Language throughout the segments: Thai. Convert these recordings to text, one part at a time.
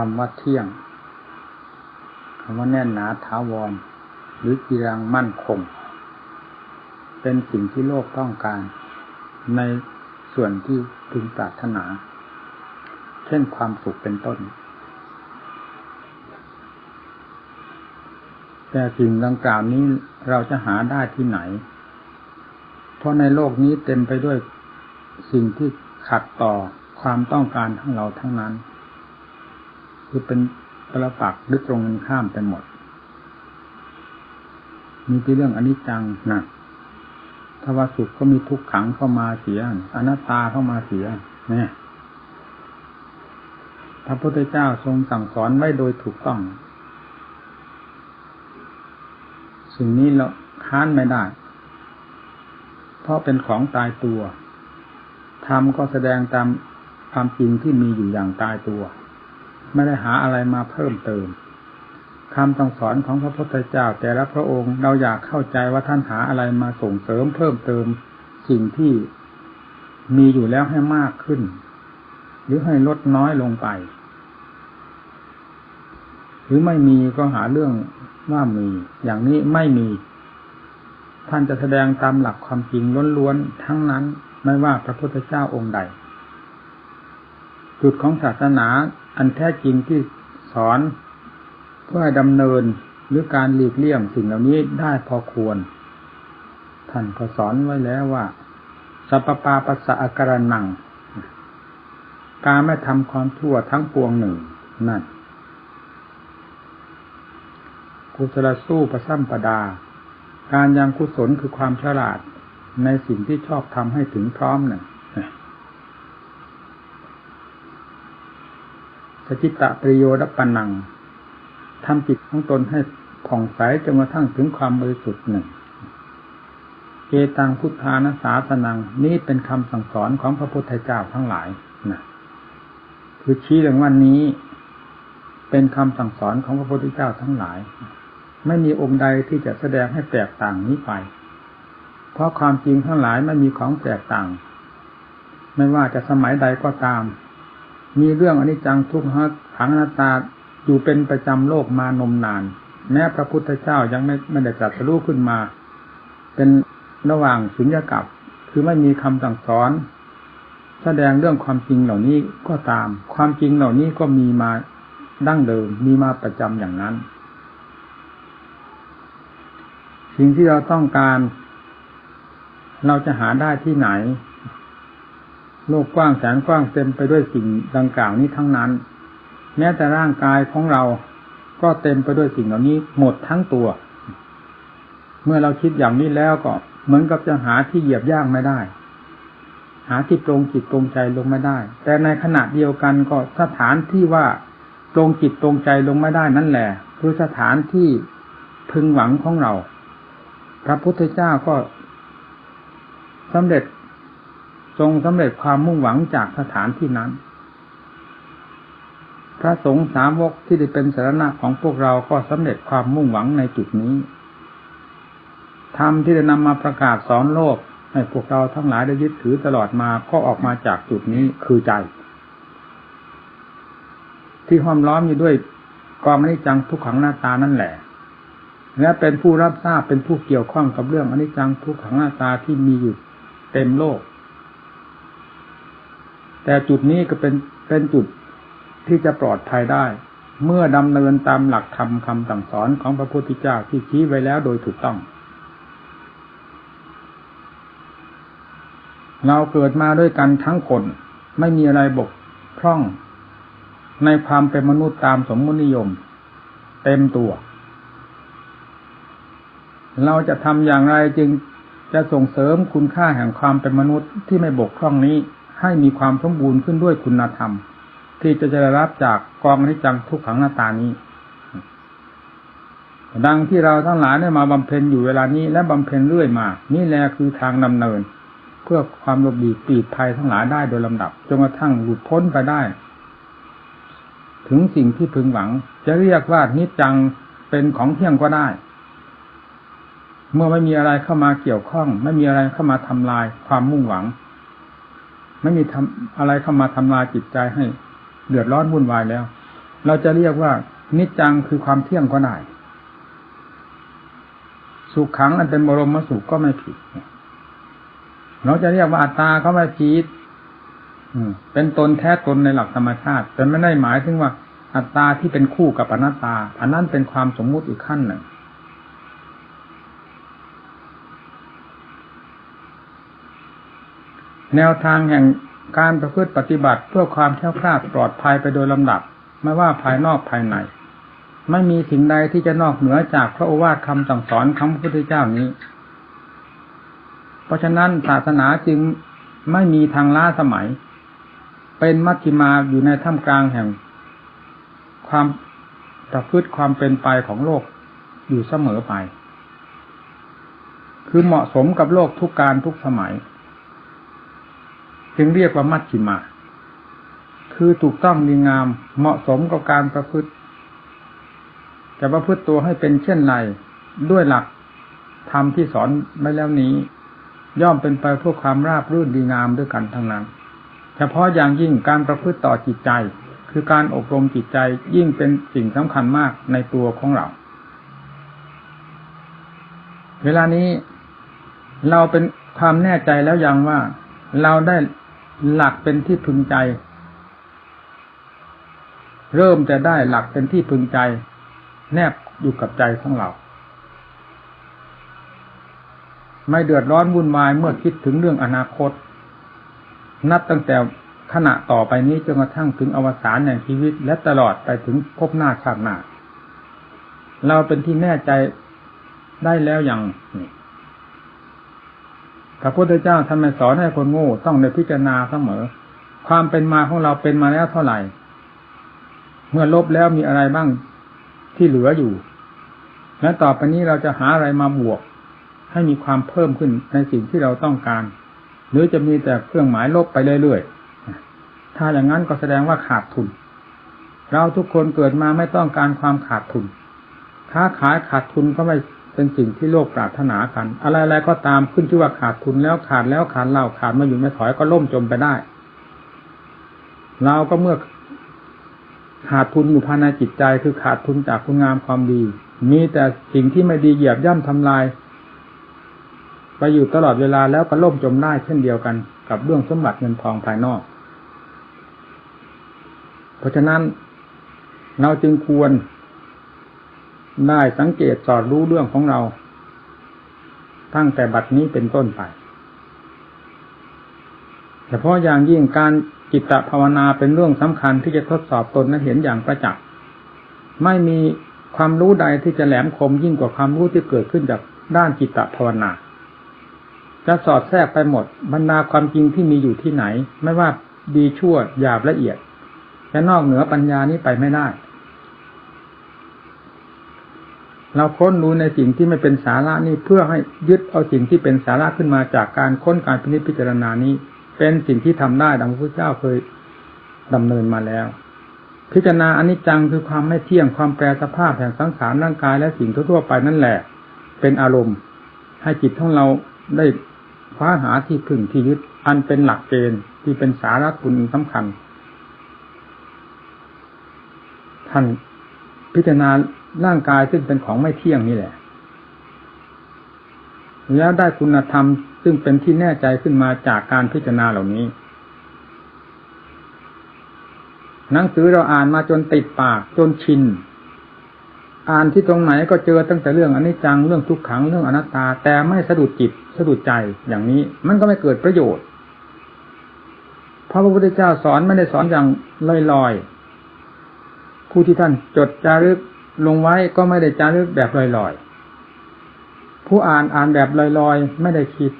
คำว่าเที่ยงคำว่าแน่นหนาถาวร หรือกีรังมั่นคง เป็นสิ่งที่โลกต้องการ ในส่วนที่พึงปรารถนา เช่นความสุขเป็นต้น แต่สิ่งดังกล่าวนี้เราจะหาได้ที่ไหน เพราะในโลกนี้เต็มไปด้วยสิ่งที่ขัดต่อความต้องการทั้งเราทั้งนั้น คือเป็นประปักหรือตรงกันข้ามไปหมด มีที่เรื่องอนิจจังนะถ้าว่าสุขก็มีทุกขังเข้ามาเสียอนัตตาเข้ามาเสีย เนี่ยพระพุทธเจ้าทรงสั่งสอนไว้โดยถูกต้อง สิ่งนี้เราค้านไม่ได้ เพราะเป็นของตายตัวธรรมก็แสดงตามความจริงที่มีอยู่อย่างตายตัว ไม่ได้หาอะไรมาเพิ่มเติมคำต้องสอนของพระพุทธเจ้า แต่ละพระองค์เราอยากเข้าใจว่าท่านหาอะไรมาส่งเสริมเพิ่มเติมสิ่งที่มีอยู่แล้วให้มากขึ้น หรือให้ลดน้อยลงไป หรือไม่มีก็หาเรื่องว่ามี อย่างนี้ไม่มี ท่านจะแสดงตามหลักความจริงล้วนๆทั้งนั้นไม่ว่าพระพุทธเจ้าองค์ใด จุดของศาสนาอันแท้จริงที่สอนเพื่อดำเนินหรือการหลีกเลี่ยงสิ่งเหล่านี้ได้พอควร ท่านก็สอนไว้แล้วว่าสัพปาปัสสะอาการนัง การไม่ทำความชั่วทั้งปวงหนึ่งนั่นกุศลสู้ประซ้ำประดา การยังกุศลคือความฉลาดในสิ่งที่ชอบทำให้ถึงพร้อมเนี่ย สจิตะประโยชน์ปันนังทำจิตของตนให้ผ่องใสจนกระทั่งถึงความบริสุทธิ์หนึ่งเกตังพุทธานาสาสนังนี่เป็นคำสั่งสอนของพระพุทธเจ้าทั้งหลายนะคือชี้เรื่องวันนี้ เป็นคำสั่งสอนของพระพุทธเจ้าทั้งหลาย ไม่มีองค์ใดที่จะแสดงให้แตกต่างนี้ไป เพราะความจริงทั้งหลายไม่มีของแตกต่าง ไม่ว่าจะสมัยใดก็ตาม มีเรื่องอนิจจังทุกขังขังนาตาอยู่เป็นประจำโลกมานมนาน แม้พระพุทธเจ้ายังไม่ไม่ได้ตรัสรู้ขึ้นมา เป็นระหว่างสุญญากับ คือไม่มีคำสั่งสอน แสดงเรื่องความจริงเหล่านี้ก็ตาม ความจริงเหล่านี้ก็มีมาดั้งเดิมมีมาประจำอย่างนั้น สิ่งที่เราต้องการ เราจะหาได้ที่ไหน โลกกว้างแสนกว้างเต็มไปด้วยสิ่งดังกล่าวนี้ทั้งนั้น แม้แต่ร่างกายของเราก็เต็มไปด้วยสิ่งเหล่านี้หมดทั้งตัว เมื่อเราคิดอย่างนี้แล้วก็เหมือนกับจะหาที่เหยียบย่างไม่ได้ หาที่ตรงจิตตรงใจลงไม่ได้ แต่ในขณะเดียวกันก็สถานที่ว่าตรงจิตตรงใจลงไม่ได้นั่นแหละคือสถานที่พึงหวังของเรา พระพุทธเจ้าก็สำเร็จ ทรงสำเร็จความมุ่งหวังจากสถานที่นั้น พระสงฆ์สามกที่ได้เป็นสารณะของพวกเราก็สำเร็จความมุ่งหวังในจุดนี้ธรรมที่ได้นำมาประกาศสอนโลกให้พวกเราทั้งหลายได้ยึดถือตลอดมาก็ออกมาจากจุดนี้คือใจ ที่ห้อมล้อมอยู่ด้วยกองอนิจจังทุกขังหน้าตานั่นแหละ และเป็นผู้รับทราบเป็นผู้เกี่ยวข้องกับเรื่องอนิจจังทุกขังหน้าตาที่มีอยู่เต็มโลก แต่จุดนี้ก็เป็นเป็นจุดที่จะปลอดภัยได้ เมื่อดำเนินตามหลักธรรมคำสั่งสอนของพระพุทธเจ้าที่ชี้ไว้แล้วโดยถูกต้อง เราเกิดมาด้วยกันทั้งคน ไม่มีอะไรบกพร่อง ในความเป็นมนุษย์ตามสมมตินิยม เต็มตัว เราจะทำอย่างไรจึงจะส่งเสริมคุณค่าแห่งความเป็นมนุษย์ที่ไม่บกพร่องนี้ ให้มีความสมบูรณ์ขึ้นด้วยคุณธรรม ที่จะจะได้รับจากกองนิจังทุกขังหน้าตานี้ ดังที่เราทั้งหลายได้มาบำเพ็ญอยู่เวลานี้และบำเพ็ญเรื่อยมา นี่แหละคือทางดำเนิน เพื่อความหลบหลีกปีดภัยทั้งหลายได้โดยลำดับจนกระทั่งหลุดพ้นไปได้ ถึงสิ่งที่พึงหวัง จะเรียกว่านิจจังเป็นของเที่ยงก็ได้เมื่อไม่มีอะไรเข้ามาเกี่ยวข้อง ไม่มีอะไรเข้ามาทำลายความมุ่งหวัง ไม่มีทำอะไรเข้ามาทำลายจิตใจให้ เดือดร้อนวุ่นวายแล้ว เราจะเรียกว่า นิจจังคือความเที่ยงก็ได้ สุขขังอันเป็นบรมสุขก็ไม่ผิด เราจะเรียกว่าอัตตาก็ไม่ผิดเป็นตนแท้ตนในหลักธรรมชาติแต่ไม่ได้หมายถึงว่าอัตตาที่เป็นคู่กับอนัตตา อันนั้นเป็นความสมมุติอีกขั้นหนึ่ง แนวทางแห่งการประพฤติปฏิบัติเพื่อความแข็งแกร่งปลอดภัยไปโดยลำดับ ไม่ว่าภายนอกภายใน ไม่มีสิ่งใดที่จะนอกเหนือจากพระโอวาทคำสั่งสอนคำพระพุทธเจ้านี้ เพราะฉะนั้นศาสนาจึงไม่มีทางล้าสมัย เป็นมัชฌิมาอยู่ในท่ามกลางแห่ง ความประพฤติความเป็นไปของโลกอยู่เสมอไป คือเหมาะสมกับโลกทุกการทุกสมัย จึงเรียกว่ามัชฌิมา คือถูกต้องดีงามเหมาะสมกับการประพฤติ จะประพฤติตัวให้เป็นเช่นไรด้วยหลักธรรมที่สอนไว้แล้วนี้ ย่อมเป็นไปเพื่อความราบรื่นดีงามด้วยกันทั้งนั้น เฉพาะอย่างยิ่งการประพฤติต่อจิตใจ คือการอบรมจิตใจยิ่งเป็นสิ่งสำคัญมากในตัวของเรา เวลานี้เราเป็นความแน่ใจแล้วยังว่าเราได้ หลักเป็นที่พึงใจ เริ่มจะได้หลักเป็นที่พึงใจ แนบอยู่กับใจของเรา ไม่เดือดร้อนวุ่นวายเมื่อคิดถึงเรื่องอนาคต นับตั้งแต่ขณะต่อไปนี้จนกระทั่งถึงอวสานแห่งชีวิต และตลอดไปถึงพบหน้าชาติหน้า เราเป็นที่แน่ใจได้แล้วอย่างนี้ พระพุทธเจ้าท่านไม่สอนให้คนโง่ต้องในพิจารณาเสมอ ความเป็นมาของเราเป็นมาแล้วเท่าไหร่ เมื่อลบแล้วมีอะไรบ้างที่เหลืออยู่ และต่อไปนี้เราจะหาอะไรมาบวก ให้มีความเพิ่มขึ้นในสิ่งที่เราต้องการ หรือจะมีแต่เครื่องหมายลบไปเรื่อยๆถ้าอย่างนั้นก็แสดงว่าขาดทุน เราทุกคนเกิดมาไม่ต้องการความขาดทุนค้าขายขาดทุนก็ไม่ เป็นสิ่งที่โลกปรารถนากัน อะไรๆก็ตามขึ้นชื่อว่าขาดทุนแล้วขาดแล้วขาดเล่าขาดมาอยู่ไม่ถอยก็ล่มจมไปได้ เราก็เมื่อขาดทุนอยู่ภายในจิตใจคือขาดทุนจากคุณงามความดี มีแต่สิ่งที่ไม่ดีเหยียบย่ำทำลาย ไปอยู่ตลอดเวลาแล้วก็ล่มจมได้เช่นเดียวกันกับเรื่องสมบัติเงินทองภายนอก เพราะฉะนั้นเราจึงควร ได้สังเกตสอดรู้เรื่องของเรา ตั้งแต่บัดนี้เป็นต้นไปเฉพาะอย่างยิ่งการจิตภาวนาเป็นเรื่องสำคัญที่จะทดสอบตนและเห็นอย่างประจักษ์ไม่มีความรู้ใดที่จะแหลมคมยิ่งกว่าความรู้ที่เกิดขึ้นจากด้านจิตภาวนา จะสอดแทรกไปหมดบรรดาความจริงที่มีอยู่ที่ไหน ไม่ว่าดีชั่วหยาบละเอียดจะนอกเหนือปัญญานี้ไปไม่ได้ เราค้นรู้ในสิ่งที่ไม่เป็นสาระนี่เพื่อให้ยึดเอาสิ่งที่เป็นสาระขึ้นมาจากการค้นการพินิจพิจารณานี้ เป็นสิ่งที่ทำได้ดังพระพุทธเจ้าเคยดำเนินมาแล้ว พิจารณาอนิจจังคือความไม่เที่ยงความแปรสภาพแห่งสังขารร่างกายและสิ่งทั่วไปนั่นแหละ เป็นอารมณ์ ให้จิตของเราได้คว้าหาที่พึ่งที่ยึดอันเป็นหลักเกณฑ์ที่เป็นสาระคุณสำคัญท่านพิจารณา ร่างกายซึ่งเป็นของไม่เที่ยงนี่แหละ แล้วได้คุณธรรมซึ่งเป็นที่แน่ใจขึ้นมาจากการพิจารณาเหล่านี้ หนังสือเราอ่านมาจนติดปากจนชิน อ่านที่ตรงไหนก็เจอตั้งแต่เรื่องอนิจจังเรื่องทุกขังเรื่องอนัตตา แต่ไม่สะดุดจิตสะดุดใจอย่างนี้ มันก็ไม่เกิดประโยชน์พระพระพุทธเจ้าสอนไม่ได้สอนอย่างลอยๆผู้ที่ท่านจดจารึก ลงไว้ก็ไม่ได้จารึกแบบลอยๆ ผู้อ่านอ่านแบบลอยๆ ไม่ได้คิด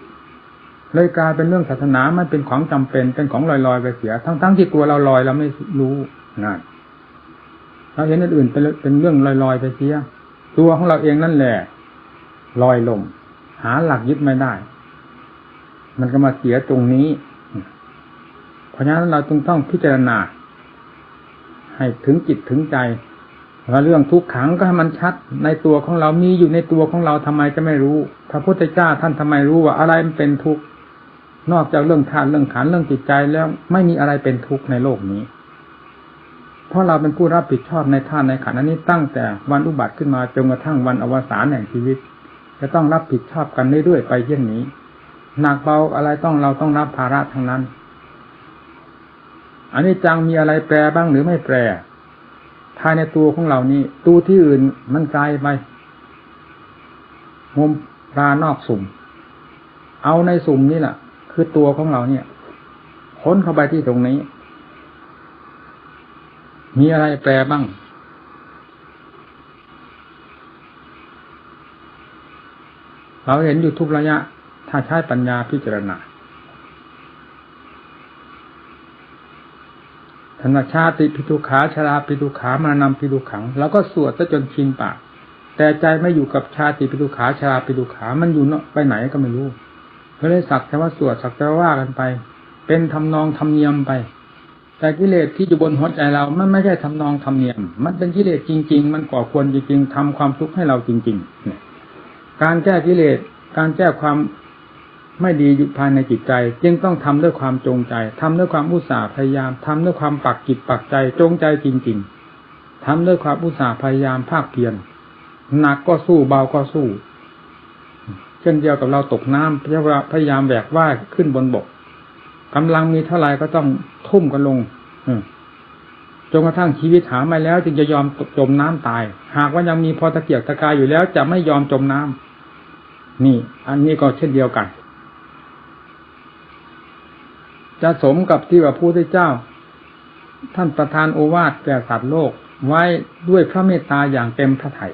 เลยกลายเป็นเรื่องศาสนามันเป็นของจำเป็นเป็นของลอยๆไปเสีย ทั้งๆที่ตัวเราลอยเราไม่รู้นั่นเราเห็นอื่นเป็นเป็นเรื่องลอยๆไปเสีย ตัวของเราเองนั่นแหละลอยลม หาหลักยึดไม่ได้ มันก็มาเสียตรงนี้ เพราะฉะนั้นเราต้องต้องพิจารณาให้ถึงจิตถึงใจ ว่าเรื่องทุกขังก็ให้มันชัดในตัวของเรามีอยู่ในตัวของเราทำไมจะไม่รู้ พระพุทธเจ้าท่านทำไมรู้ว่าอะไรมันเป็นทุกข์นอกจากเรื่องทานเรื่องขันเรื่องจิตใจแล้วไม่มีอะไรเป็นทุกข์ในโลกนี้ เพราะเราเป็นผู้รับผิดชอบในท่านในขันอันนี้ตั้งแต่วันอุบัติขึ้นมาจนกระทั่งวันอวสานแห่งชีวิต จะต้องรับผิดชอบกันเรื่อยๆไปเช่นนี้หนักเบาอะไรต้องเราต้องรับภาระทั้งนั้นอันนี้จังมีอะไรแปรบ้างหรือไม่แปร ภายในตัวของเรานี้ตัวที่อื่นมันไกลไปงมปลานอกสุ่ม เอาในสุ่มนี่แหละคือตัวของเราเนี่ยค้นเข้าไปที่ตรงนี้ มีอะไรแปลบ้าง เราเห็นอยู่ทุกระยะ ถ้าใช้ปัญญาพิจารณา ธนชาติพิทุขาชราพิทุขามานำพิทุขัง แล้วก็สวดซะจนชินปากแต่ใจไม่อยู่กับชาติพิทุขาชราพิทุขามันอยู่ไปไหนก็ไม่รู้ก็เลยสักแต่ว่าสวดสักแต่ว่ากันไป เป็นทำนองทำเนียมไป แต่กิเลสที่อยู่บนหัวใจเรา มันไม่ใช่ทำนองทำเนียม มันเป็นกิเลสจริง ๆ มันก่อควรจริงๆทำความทุกข์ให้เราจริงๆเนี่ยการแก้กิเลสการแก้ความ ไม่ดีอยู่ภายในจิตใจ จึงต้องทำด้วยความจงใจทำด้วยความอุตสาห์พยายามทำด้วยความปักจิตปักใจจงใจจริง ๆทำด้วยความอุตสาห์พยายามภาคเพียรหนักก็สู้เบาก็สู้ เช่นเดียวกับเราตกน้ำพยายามแบกว่ายขึ้นบนบกกำลังมีเท่าไรก็ต้องทุ่มกันลงจนกระทั่งชีวิตหาไม่แล้ว จึงจะยอมจมน้ำตาย หากว่ายังมีพอตะเกียกตะกายอยู่แล้ว จะไม่ยอมจมน้ำนี่ อันนี้ก็เช่นเดียวกัน จะสมกับที่ว่าพระพุทธเจ้า ท่านประทานโอวาทแก่สัตว์โลกไว้ด้วยพระเมตตาอย่างเต็มพระทัย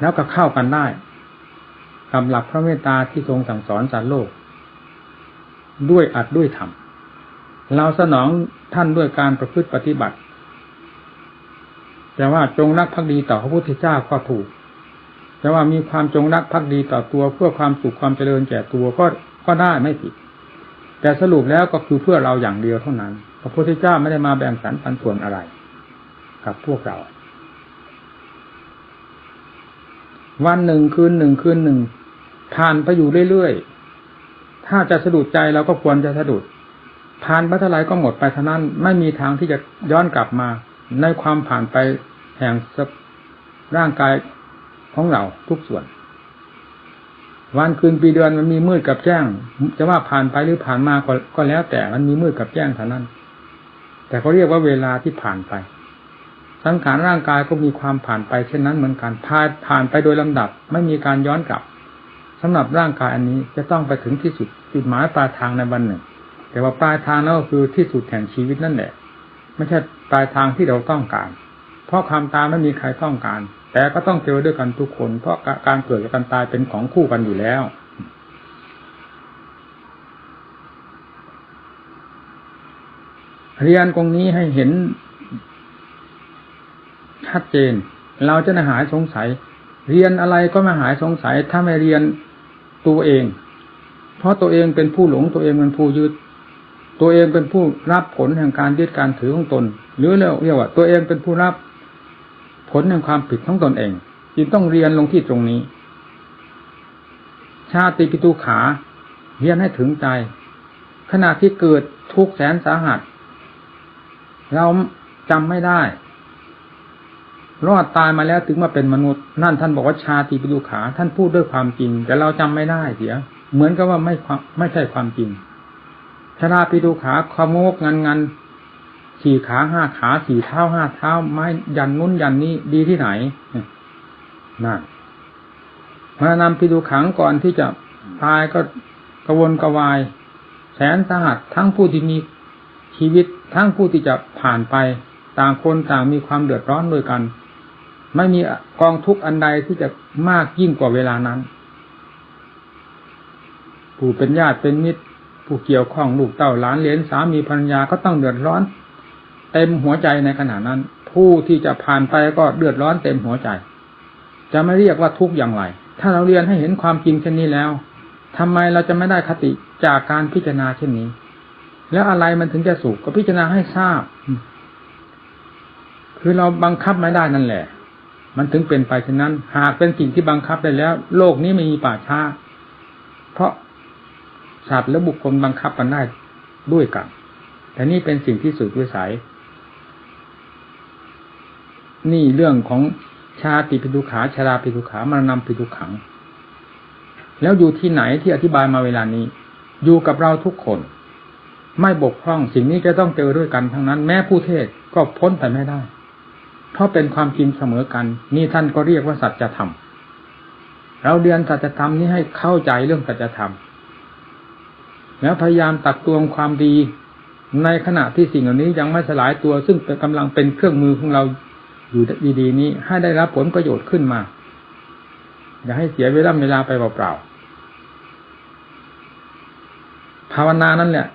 แล้วก็เข้ากันได้กับหลักพระเมตตาที่ทรงสั่งสอนสารโลก ด้วยอัดด้วยธรรมเราสนองท่านด้วยการประพฤติปฏิบัติ แต่ว่าจงรักภักดีต่อพระพุทธเจ้าก็ถูก แต่ว่ามีความจงรักภักดีต่อตัวเพื่อความสุขความเจริญแก่ตัวก็ ก็ได้ไม่ผิด แต่สรุปแล้วก็คือเพื่อเราอย่างเดียวเท่านั้น พระพุทธเจ้าไม่ได้มาแบ่งสรรปันส่วนอะไร กับพวกเรา วันหนึ่งคืนหนึ่งคืนหนึ่งผ่านไปอยู่เรื่อยๆ ถ้าจะสะดุดใจเราก็ควรจะสะดุดผ่านไปเท่าไรก็หมดไปเท่านั้น ไม่มีทางที่จะย้อนกลับมา ในความผ่านไปแห่งร่างกายของเราทุกส่วน วันคืนปีเดือนมันมีมืดกับแจ้ง จะว่าผ่านไปหรือผ่านมาก็ก็แล้ว แต่มันมีมืดกับแจ้งเท่านั้น แต่เขาเรียกว่าเวลาที่ผ่านไป สังขารร่างกายก็มีความผ่านไปเช่นนั้นเหมือนกันผ่านผ่านไปโดยลำดับ ไม่มีการย้อนกลับสำหรับร่างกายอันนี้จะต้องไปถึงที่สุดจุดหมายปลายทางในวันหนึ่ง แต่ว่าปลายทางนั่นก็คือที่สุดแห่งชีวิตนั่นแหละ ไม่ใช่ปลายทางที่เราต้องการ เพราะความตายไม่มีใครต้องการ แต่ก็ต้องเจอด้วยกันทุกคน เพราะการเกิดกับการตายเป็นของคู่กันอยู่แล้ว เรียนตรงนี้ให้เห็นชัดเจน เราจะหายสงสัย เรียนอะไรก็ม่หายสงสัย ถ้าไม่เรียนตัวเอง เพราะตัวเองเป็นผู้หลงตัวเองเป็นผู้ยึดตัวเองเป็นผู้รับผลแห่งการยึดการถือของตน หรือเรียกว่าตัวเองเป็นผู้รับ ผลแห่งความผิดของตนเอง จึงต้องเรียนลงที่ตรงนี้ ชาติปิตุขา เรียนให้ถึงใจ ขณะที่เกิดทุกแสนสาหัส เราจำไม่ได้ รอดตายมาแล้วถึงมาเป็นมนุษย์ นั่นท่านบอกว่าชาติปิดุขา ท่านพูดด้วยความจริง แต่เราจำไม่ได้เสีย เหมือนกับว่าไม่ไม่ใช่ความจริงชาติปิดุขาความงกงันงน สี่ขาห้าขาสี่เท้าห้าเท้าไม้ยันนู้นยันนี้ดีที่ไหนนั่นมานำปิดุขังก่อนที่จะตายก็กระวนกระวาย แสนสาหัสทั้งผู้ที่มีชีวิตทั้งผู้ที่จะผ่านไปต่างคนต่างมีความเดือดร้อนด้วยกัน ไม่มีกองทุกข์อันใดที่จะมากยิ่งกว่าเวลานั้น ผู้เป็นญาติเป็นมิตร ผู้เกี่ยวข้องลูกเต้าหลานเลนสามีภรรยาก็ต้องเดือดร้อน เต็มหัวใจในขณะนั้น ผู้ที่จะผ่านไปก็เดือดร้อนเต็มหัวใจ จะไม่เรียกว่าทุกข์อย่างไร ถ้าเราเรียนให้เห็นความจริงเช่นนี้แล้วทำไมเราจะไม่ได้คติจากการพิจารณาเช่นนี้ แล้วอะไรมันถึงจะสุขก็พิจารณาให้ทราบ คือเราบังคับไม่ได้นั่นแหละ มันถึงเป็นไปเช่นนั้น หากเป็นสิ่งที่บังคับได้แล้ว โลกนี้ไม่มีป่าช้าเพราะสัตว์และบุคคลบังคับกันได้ด้วยกันแต่นี่เป็นสิ่งที่สุดวิสัย นี่เรื่องของชาติปิทุขาชาราปิทุขามรณะปิทุขัง แล้วอยู่ที่ไหนที่อธิบายมาเวลานี้ อยู่กับเราทุกคน ไม่บกพร่องสิ่งนี้จะต้องเจอด้วยกันทั้งนั้น แม้ผู้เทศก็พ้นไปไม่ได้ เพราะเป็นความจริงเสมอกัน นี่ท่านก็เรียกว่าสัจธรรมเราเรียนสัจธรรมนี้ให้เข้าใจเรื่องสัจธรรม แล้วพยายามตักตวงความดีในขณะที่สิ่งเหล่านี้ยังไม่สลายตัวซึ่งเป็นกำลังเป็นเครื่องมือของเรา อยู่ดีๆนี้ให้ได้รับผลประโยชน์ขึ้นมา อย่าให้เสียเวลาเวลาไปเปล่าๆภาวนานั่นแหละ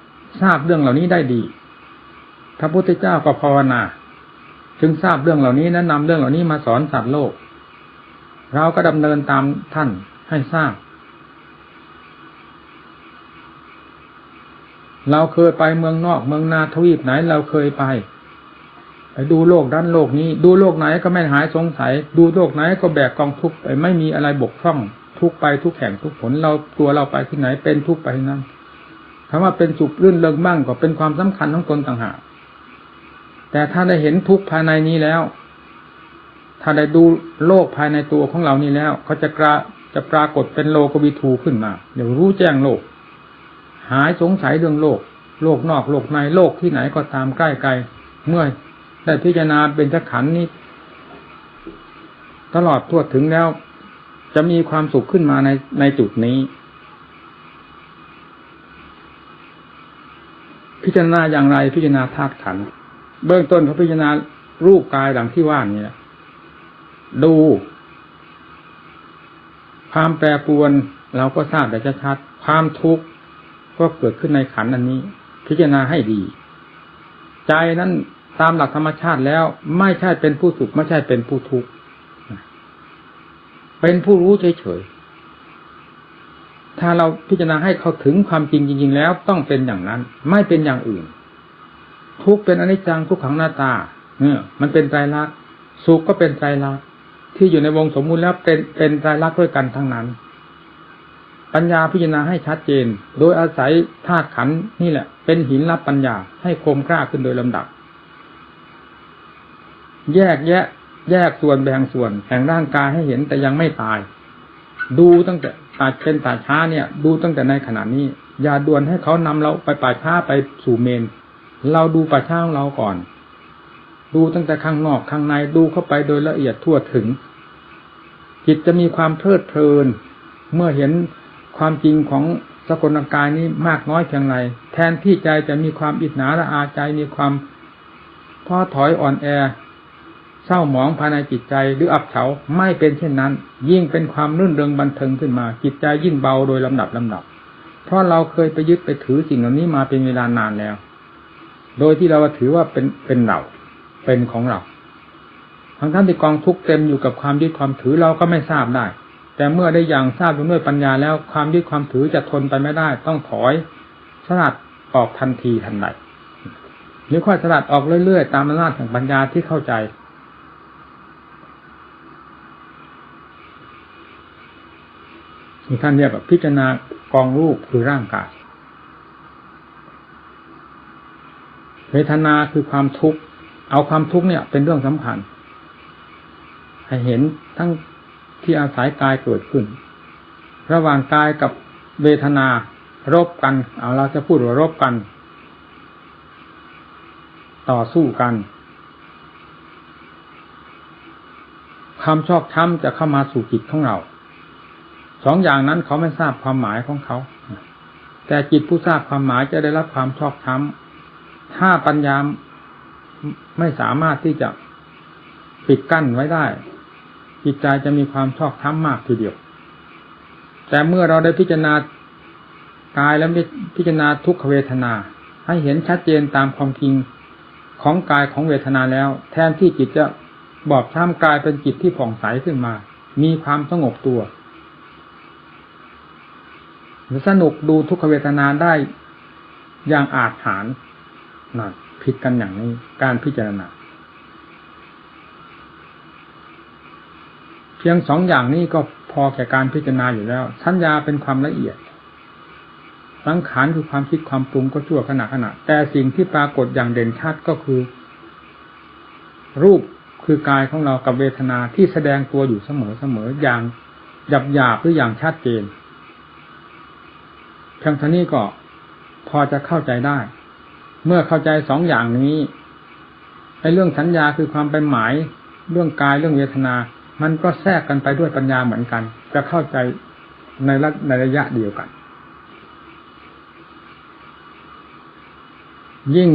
ทราบเรื่องเหล่านี้ได้ดี พระพุทธเจ้าก็ภาวนา จึงทราบเรื่องเหล่านี้แนะนำเรื่องเหล่านี้มาสอนสัตว์โลก เราก็ดำเนินตามท่านให้ทราบ เราเคยไปเมืองนอกเมืองนาทวีปไหนเราเคยไป ดูโลกด้านโลกนี้ ดูโลกไหนก็ไม่หายสงสัย ดูโลกไหนก็แบกกองทุกข์ไปไม่มีอะไรบกพร่อง ทุกไปทุกแห่งทุกผลเราตัวเราไปที่ไหนเป็นทุกไปนั้นคำว่าเป็นสุขรื่นเริงบ้างก็เป็นความสำคัญของตนต่างหากแต่ถ้าได้เห็นทุกภายในนี้แล้ว ถ้าได้ดูโลกภายในตัวของเรานี้แล้วเขาจะกระจะปรากฏเป็นโลกวิทูขึ้นมา เดี๋ยวรู้แจ้งโลก หายสงสัยเรื่องโลก โลกนอกโลกในโลกที่ไหนก็ตามใกล้ไกลเมื่อ ได้พิจารณาเป็นจักขันนี้ ตลอดทั่วถึงแล้ว จะมีความสุขขึ้นมาในในจุดนี้ พิจารณาอย่างไรพิจารณาธาตุขัน เบื้องต้นเขาพิจารณารูปกายดังที่ว่านี่แหละดู ความแปรปรวนเราก็ทราบแต่ชัดๆความทุกข์ก็เกิดขึ้นในขันอันนี้ พิจารณาให้ดี ใจนั้น ตามหลักธรรมชาติแล้วไม่ใช่เป็นผู้สุขไม่ใช่เป็นผู้ทุกข์เป็นผู้รู้เฉยๆถ้าเราพิจารณาให้เขาถึงความจริงจริง ๆ แล้วต้องเป็นอย่างนั้น ไม่เป็นอย่างอื่น ทุกข์เป็นอนิจจังทุกขังหน้าตาเนี่ยมันเป็นไตรลักษณ์สุขก็เป็นไตรลักษณ์ที่อยู่ในวงสมมุติแล้วเป็นเป็นไตรลักษณ์ด้วยกันทั้งนั้น ปัญญาพิจารณาให้ชัดเจน โดยอาศัยธาตุขันนี่แหละ เป็นหินรับปัญญาให้คมกล้าขึ้นโดยลำดับ แยกแยะ แยกส่วนแบ่งส่วน แห่งร่างกายให้เห็นแต่ยังไม่ตาย ดูตั้งแต่ตาเป็นตาช้าเนี่ย ดูตั้งแต่ในขณะนี้ อย่าด่วนให้เขานำเราไปป่าช้าไปสู่เมน เราดูป่าช้าของเราก่อน ดูตั้งแต่ข้างนอกข้างในดูเข้าไปโดยละเอียดทั่วถึง จิตจะมีความเพลิดเพลิน เมื่อเห็นความจริงของสกลกายนี้มากน้อยเพียงไรแทนที่ใจจะมีความอิจฉาละอาใจมีความท้อถอยอ่อนแอ เศร้าหมองภายในจิตใจหรืออับเฉาไม่เป็นเช่นนั้น ยิ่งเป็นความรื่นเริงบันเทิงขึ้นมา จิตใจยิ่งเบาโดยลำดับลำดับ เพราะเราเคยไปยึดไปถือสิ่งเหล่านี้มาเป็นเวลานานแล้ว โดยที่เราถือว่าเป็นเป็นเราเป็นของเราทั้งท่านที่กองทุกเต็มอยู่กับความยึดความถือเราก็ไม่ทราบได้ แต่เมื่อได้อย่างทราบด้วยปัญญาแล้วความยึดความถือจะทนไปไม่ได้ ต้องถอยสลัดออกทันทีทันใดหรือค่อยสลัดออกเรื่อยๆ ตามอำนาจแห่งปัญญาที่เข้าใจ ท่านเรียกว่าพิจารณากองรูปคือร่างกายเวทนาคือความทุกข์เอาความทุกข์เนี่ย เป็นเรื่องสำคัญให้เห็นทั้งที่อาศัยกายเกิดขึ้น ระหว่างกายกับเวทนารบกัน เอาเราจะพูดว่ารบกัน ต่อสู้กันความชอบช้ำจะเข้ามาสู่จิตของเรา สองอย่างนั้นเขาไม่ทราบความหมายของเขา แต่จิตผู้ทราบความหมายจะได้รับความชอบช้ำถ้าปัญญาไม่สามารถที่จะปิดกั้นไว้ได้ จิตใจจะมีความชอบช้ำมากทีเดียว แต่เมื่อเราได้พิจารณากายแล้วพิจารณาทุกขเวทนา ให้เห็นชัดเจนตามความจริงของกายของเวทนาแล้ว แทนที่จิตจะบอบช้ำกลายเป็นจิตที่ผ่องใสขึ้นมา มีความสงบตัว สนุกดูทุกขเวทนาได้อย่างอาจหารนั่นผิดกันอย่างนี้การพิจารณาเพียงสองอย่างนี้ก็พอแก่การพิจารณาอยู่แล้ว สัญญาเป็นความละเอียด สังขารคือความคิดความปรุงก็ชั่วขณะขณะ แต่สิ่งที่ปรากฏอย่างเด่นชัดก็คือ รูปคือกายของเรากับเวทนาที่แสดงตัวอยู่เสมอเสมออย่างหยาบหยาบหรืออย่างชัดเจน เพียงเท่านี้ก็พอจะเข้าใจได้ เมื่อเข้าใจสองอย่างนี้ไอ้เรื่องสัญญาคือความเป็นหมาย เรื่องกายเรื่องเวทนา มันก็แทรกกันไปด้วยปัญญาเหมือนกัน จะเข้าใจในระในระยะเดียวกัน ยิ่ง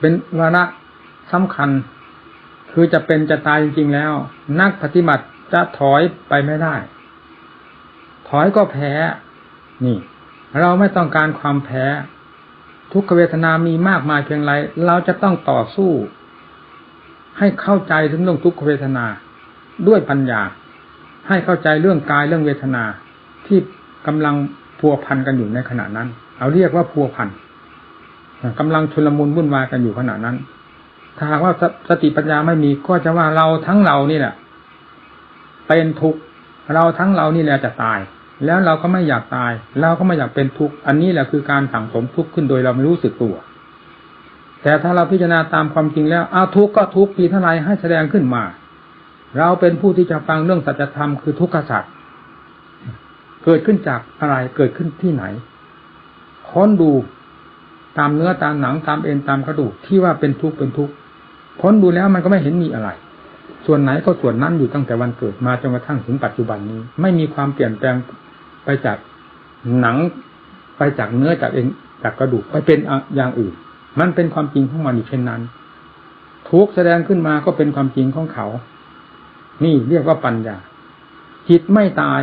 เป็นวาระสำคัญ คือจะเป็นจะตายจริงๆแล้ว นักปฏิบัติจะถอยไปไม่ได้ ถอยก็แพ้ นี่ เราไม่ต้องการความแพ้ ทุกขเวทนามีมากมายเพียงไร เราจะต้องต่อสู้ ให้เข้าใจถึงเรื่องทุกขเวทนาด้วยปัญญา ให้เข้าใจเรื่องกายเรื่องเวทนาที่กำลังพัวพันกันอยู่ในขณะนั้น เอาเรียกว่าพัวพันกำลังชุลมุนวุ่นวายกันอยู่ขณะนั้น ถ้าหากว่าสติปัญญาไม่มีก็จะว่าเราทั้งเรานี่แหละเป็นทุกข์เราทั้งเรานี่แหละจะตาย แล้วเราก็ไม่อยากตาย เราก็ไม่อยากเป็นทุกข์ อันนี้แหละคือการสั่งสมทุกข์ขึ้นโดยเราไม่รู้สึกตัว แต่ถ้าเราพิจารณาตามความจริงแล้วเอาทุกข์ก็ทุกข์ปีเท่าไรให้แสดงขึ้นมา เราเป็นผู้ที่จะฟังเรื่องสัจธรรมคือทุกขสัจเกิดขึ้นจากอะไรเกิดขึ้นที่ไหน ค้นดูตามเนื้อตามหนังตามเอ็นตามกระดูกที่ว่าเป็นทุกข์เป็นทุกข์ค้นดูแล้วมันก็ไม่เห็นมีอะไร ส่วนไหนก็ส่วนนั้นอยู่ตั้งแต่วันเกิดมาจนกระทั่งถึงปัจจุบันนี้ ไม่มีความเปลี่ยนแปลง ไปจากหนังไปจากเนื้อจากเอ็นจากกระดูกไปเป็นอย่างอื่น มันเป็นความจริงของมันอยู่เช่นนั้น ทุกแสดงขึ้นมาก็เป็นความจริงของเขา นี่เรียกว่าปัญญา จิตไม่ตาย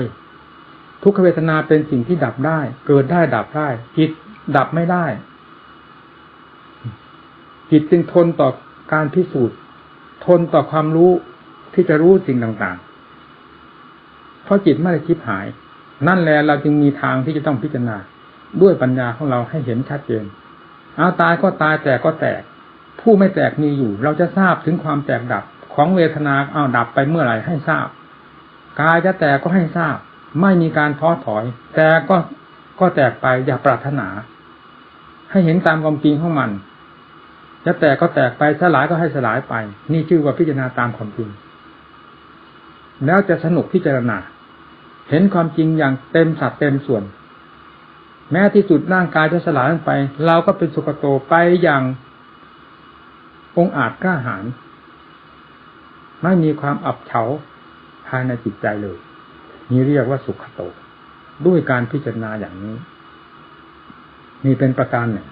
ทุกขเวทนาเป็นสิ่งที่ดับได้ เกิดได้ดับได้ จิตดับไม่ได้ จิตจึงทนต่อการพิสูจน์ ทนต่อความรู้ที่จะรู้สิ่งต่างๆ เพราะจิตไม่ได้คิดหาย นั่นแหละเราจึงมีทางที่จะต้องพิจารณา ด้วยปัญญาของเราให้เห็นชัดเจน เอาตายก็ตายแต่ก็แตก ผู้ไม่แตกมีอยู่ เราจะทราบถึงความแตกดับของเวทนาเอาดับไปเมื่อไหร่ให้ทราบกายจะแตกก็ให้ทราบ ไม่มีการท้อถอย แต่ก็ก็แตกไปอย่าปรารถนา ให้เห็นตามความจริงของมันจะแตกก็แตกไปสลายก็ให้สลายไป นี่ชื่อว่าพิจารณาตามความจริงแล้วจะสนุกพิจารณา เห็นความจริงอย่างเต็มสัดเต็มส่วน แม้ที่สุดร่างกายจะสลายลงไป เราก็เป็นสุขโตไปอย่างองอาจกล้าหาญไม่มีความอับเฉาภายในจิตใจเลย นี่เรียกว่าสุขโต ด้วยการพิจารณาอย่างนี้ นี่เป็นประการหนึ่ง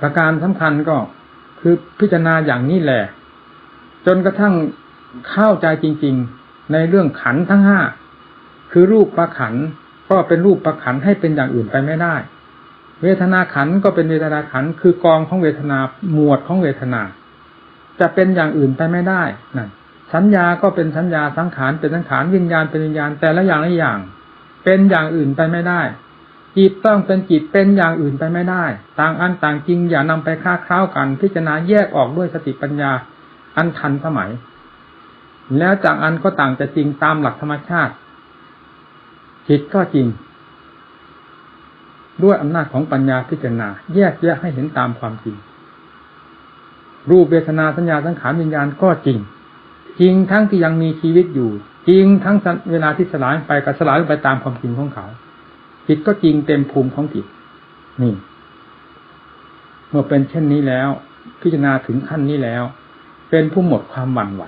ประการสำคัญก็คือพิจารณาอย่างนี้แหละ จนกระทั่งเข้าใจจริง ๆ ในเรื่องขันทั้งห้า คือรูปประขันก็เป็นรูปประขันให้เป็นอย่างอื่นไปไม่ได้ เวทนาขันก็เป็นเวทนาขันคือกองของเวทนาหมวดของเวทนา จะเป็นอย่างอื่นไปไม่ได้นั่นสัญญาก็เป็นสัญญาสังขารเป็นสังขารวิญญาณเป็นวิญญาณแต่ละอย่างละอย่าง เป็นอย่างอื่นไปไม่ได้จิตต้องเป็นจิตเป็นอย่างอื่นไปไม่ได้ ต่างอันต่างจริงอย่านำไปค้าคร้าวกัน พิจารณาแยกออกด้วยสติปัญญาอันทันสมัย แล้วจากอันก็ต่างจะจริงตามหลักธรรมชาติ จิตก็จริง ด้วยอำนาจของปัญญาพิจารณา แยกแยกให้เห็นตามความจริง รูปเวทนาสัญญาสังขารวิญญาณก็จริง จริงทั้งที่ยังมีชีวิตอยู่ จริงทั้งเวลาที่สลายไปก็สลายไปตามความจริงของเขาจิตก็จริงเต็มภูมิของจิตนี่ เมื่อเป็นเช่นนี้แล้ว พิจารณาถึงขั้นนี้แล้ว เป็นผู้หมดความหวั่นไหว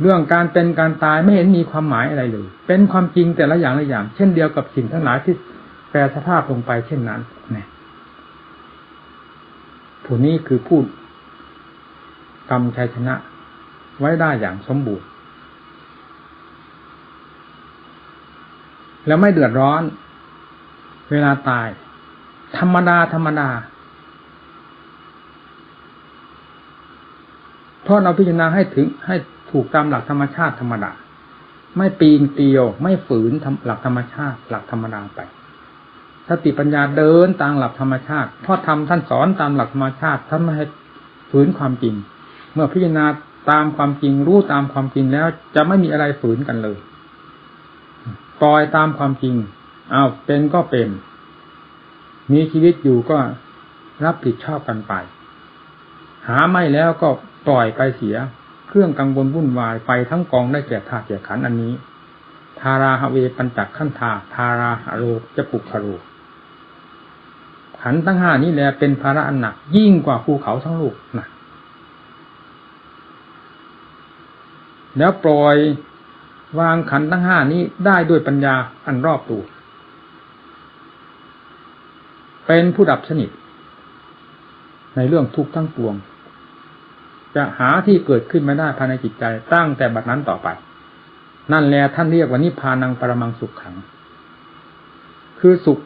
เรื่องการเป็นการตายไม่เห็นมีความหมายอะไรเลย เป็นความจริงแต่ละอย่างละอย่าง เช่นเดียวกับสิ่งทั้งหลายที่แปรสภาพลงไปเช่นนั้นนี่ผู้นี้คือผู้กรรมชัยชนะ ไว้ได้อย่างสมบูรณ์ แล้วไม่เดือดร้อน เวลาตาย ธรรมดา ธรรมดาเพราะเราพิจารณาให้ถึงให้ ถูกตามหลักธรรมชาติธรรมดาไม่ปีนเตียว ไม่ฝืนหลักธรรมชาติ หลักธรรมดาไปสติปัญญาเดินตามหลักธรรมชาติเพราะทำท่านสอนตามหลักธรรมชาติท่านไม่ให้ฝืนความจริง เมื่อพิจารณาตามความจริงรู้ตามความจริงแล้ว จะไม่มีอะไรฝืนกันเลยปล่อยตามความจริงอ้าวเป็นก็เป็น มีชีวิตอยู่ก็รับผิดชอบกันไป หาไม่แล้วก็ปล่อยไปเสีย เครื่องกังวลวุ่นวายไปทั้งกองได้แก่ธาตุแก่ขันอันนี้ ทาราหเวปัญจักขันธาทาราหโรจะปุกขโรขันทั้งห้านี้แหละเป็นภาระอันหนัก ยิ่งกว่าภูเขาทั้งลูกนะแล้วปล่อยวางขันทั้งห้านี้ได้ด้วยปัญญาอันรอบตัวเป็นผู้ดับสนิทในเรื่องทุกข์ทั้งปวง จะหาที่เกิดขึ้นไม่ได้ภายในจิตใจตั้งแต่บัดนั้นต่อไป นั่นแหละท่านเรียกว่านิพานังปรมังสุขขัง คือสุข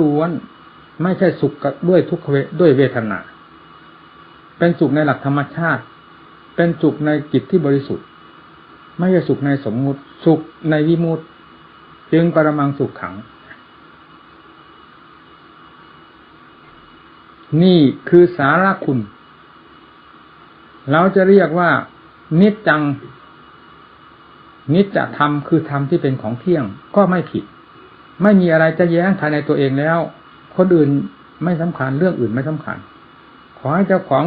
ล้วนๆไม่ใช่สุขด้วยทุกขเวด้วยเวทนา เป็นสุขในหลักธรรมชาติ เป็นสุขในจิตที่บริสุทธิ์ ไม่ใช่สุขในสมมุติ สุขในวิมุตติจึงปรมังสุขขัง นี่คือสาระคุณ เราจะเรียกว่านิจจัง นิจจะธรรมคือธรรมที่เป็นของเที่ยงก็ไม่ผิด ไม่มีอะไรจะแย้งภายในตัวเองแล้ว คนอื่นไม่สำคัญเรื่องอื่นไม่สำคัญ ขอให้เจ้าของ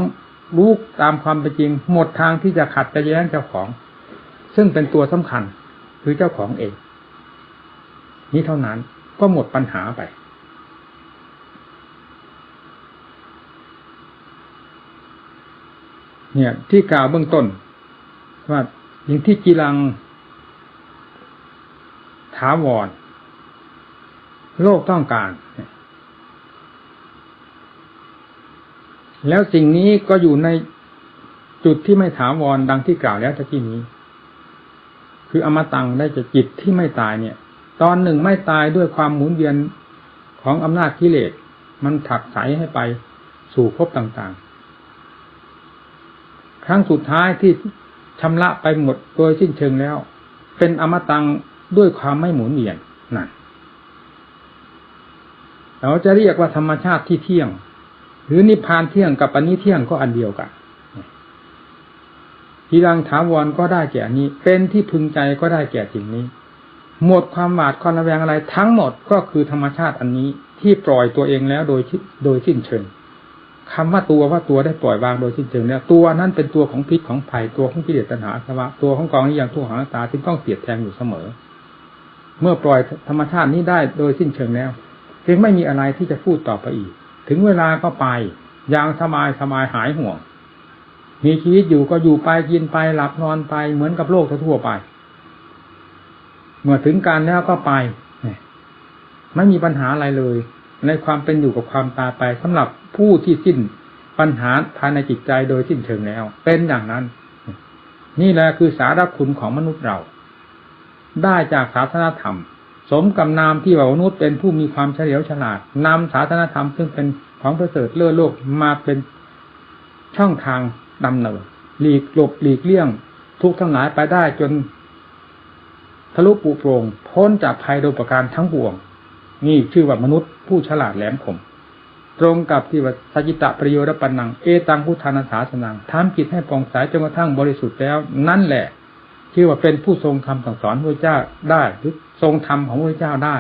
รู้ตามความเป็นจริง หมดทางที่จะขัดจะแย้งเจ้าของ ซึ่งเป็นตัวสำคัญคือเจ้าของเอง นี้เท่านั้นก็หมดปัญหาไป เนี่ย ที่กล่าวเบื้องต้น ว่าอย่างที่กีรังถาวร โลกต้องการ แล้วสิ่งนี้ก็อยู่ในจุดที่ไม่ถาวรดังที่กล่าวแล้วตะกี้นี้ คืออมตังได้จะจิตที่ไม่ตายเนี่ย ตอนหนึ่งไม่ตายด้วยความหมุนเวียนของอำนาจกิเลส มันถักใสให้ไปสู่ภพต่าง ครั้งสุดท้ายที่ชำระไปหมดโดยสิ้นเชิงแล้ว เป็นอมตังด้วยความไม่หมุนเวียนนั่นเราจะเรียกว่าธรรมชาติที่เที่ยง หรือนิพพานเที่ยงกับปณิเที่ยงก็อันเดียวกันทีรังถาวรก็ได้แก่อันนี้ เป็นที่พึงใจก็ได้แก่สิ่งนี้ หมดความหวาดความระแวงอะไรทั้งหมดก็คือธรรมชาติอันนี้ที่ปล่อยตัวเองแล้วโดยโดยสิ้นเชิง คำว่าตัวว่าตัวได้ปล่อยวางโดยสิ้นเชิงแล้วตัวนั้นเป็นตัวของพิษของภัยตัวของกิเลสตัณหาสวะตัวของกองนี้อย่างทุกขังตาที่ต้องเสียดแทงอยู่เสมอ เมื่อปล่อยธรรมชาตินี้ได้โดยสิ้นเชิงแล้วจึงไม่มีอะไรที่จะพูดต่อไปอีก ถึงเวลาก็ไปอย่างสบายสบายหายห่วง มีชีวิตอยู่ก็อยู่ไปกินไปหลับนอนไปเหมือนกับโลกทั่วไป เมื่อถึงการแล้วก็ไป ไม่มีปัญหาอะไรเลย ในความเป็นอยู่กับความตายไปสำหรับผู้ที่สิ้นปัญหาภายในจิตใจโดยสิ้นเชิงแล้ว เป็นอย่างนั้น นี่แหละคือสาระคุณของมนุษย์เรา ได้จากศาสนาธรรม สมกับนามที่ว่ามนุษย์เป็นผู้มีความเฉลียวฉลาดนำศาสนาธรรมซึ่งเป็นของประเสริฐเลื่อโลกมาเป็นช่องทางดำเนินหลีกหลบหลีกเลี่ยง ทุกทั้งหลายไปได้จนทะลุปูโปร่งพ้นจากภัยโดยประการทั้งปวง นี่ชื่อว่ามนุษย์ผู้ฉลาดแหลมคมตรงกับที่ว่าสัจิตะประโยชน์ปันนังเอตังพุทธานาสาสนังทำจิตให้ปองใสจนกระทั่งบริสุทธิ์แล้ว นั่นแหละ ชื่อว่าเป็นผู้ทรงคำสั่งสอนพระเจ้าได้หรือทรงธรรมของพระเจ้าได้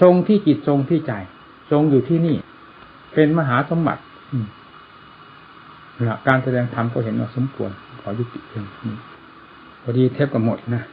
ทรงที่จิตทรงที่ใจ ทรงอยู่ที่นี่ เป็นมหาสมบัติการแสดงธรรมก็เห็นว่าสมควรขอยุติเพียงนี้พอดีเทปกับหมดนะ